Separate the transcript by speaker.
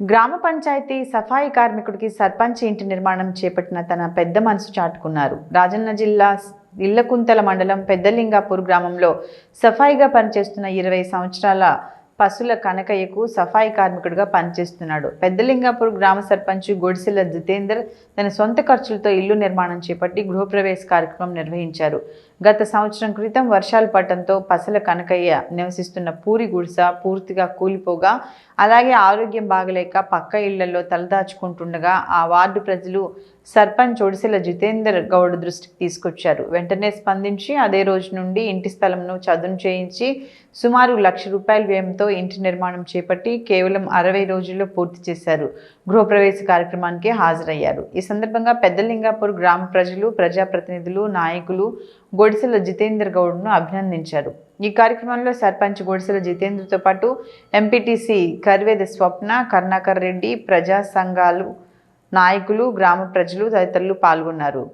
Speaker 1: గ్రామ పంచాయతీ సఫాయి కార్మికుడికి సర్పంచ్ ఇంటి నిర్మాణం చేపట్టిన తన పెద్ద మనసు చాటుకున్నారు. రాజన్న జిల్లా ఇళ్ళకుంతల మండలం పెద్దలింగాపూర్ గ్రామంలో సఫాయిగా పనిచేస్తున్న ఇరవై సంవత్సరాల పసుల కనకయ్యకు సఫాయి కార్మికుడిగా పనిచేస్తున్నాడు. పెద్దలింగాపూర్ గ్రామ సర్పంచ్ గొడిసెల జితేందర్ తన సొంత ఖర్చులతో ఇల్లు నిర్మాణం చేపట్టి గృహప్రవేశ కార్యక్రమం నిర్వహించారు. గత సంవత్సరం క్రితం వర్షాలు పడటంతో పసల కనకయ్య నివసిస్తున్న పూరి గుడిస పూర్తిగా కూలిపోగా అలాగే ఆరోగ్యం బాగలేక పక్క ఇళ్ళలో తలదాచుకుంటుండగా ఆ వార్డు ప్రజలు సర్పంచ్ ఒడిసెల జితేందర్ గౌడ్ దృష్టికి తీసుకొచ్చారు. వెంటనే స్పందించి అదే రోజు నుండి ఇంటి స్థలంను చదును చేయించి సుమారు లక్ష రూపాయల వ్యయంతో ఇంటి నిర్మాణం చేపట్టి కేవలం అరవై రోజుల్లో పూర్తి చేశారు. గృహప్రవేశ కార్యక్రమానికి హాజరయ్యారు. ఈ సందర్భంగా పెద్దలింగాపూర్ గ్రామ ప్రజలు ప్రజాప్రతినిధులు నాయకులు గొడిసెల జితేందర్ గౌడ్ను అభినందించారు. ఈ కార్యక్రమంలో సర్పంచ్ గొడిసెల జితేంద్రతో పాటు ఎంపీటీసీ కర్వేద స్వప్న కర్ణాకర్ రెడ్డి ప్రజా సంఘాలు నాయకులు గ్రామ ప్రజలు తదితరులు పాల్గొన్నారు.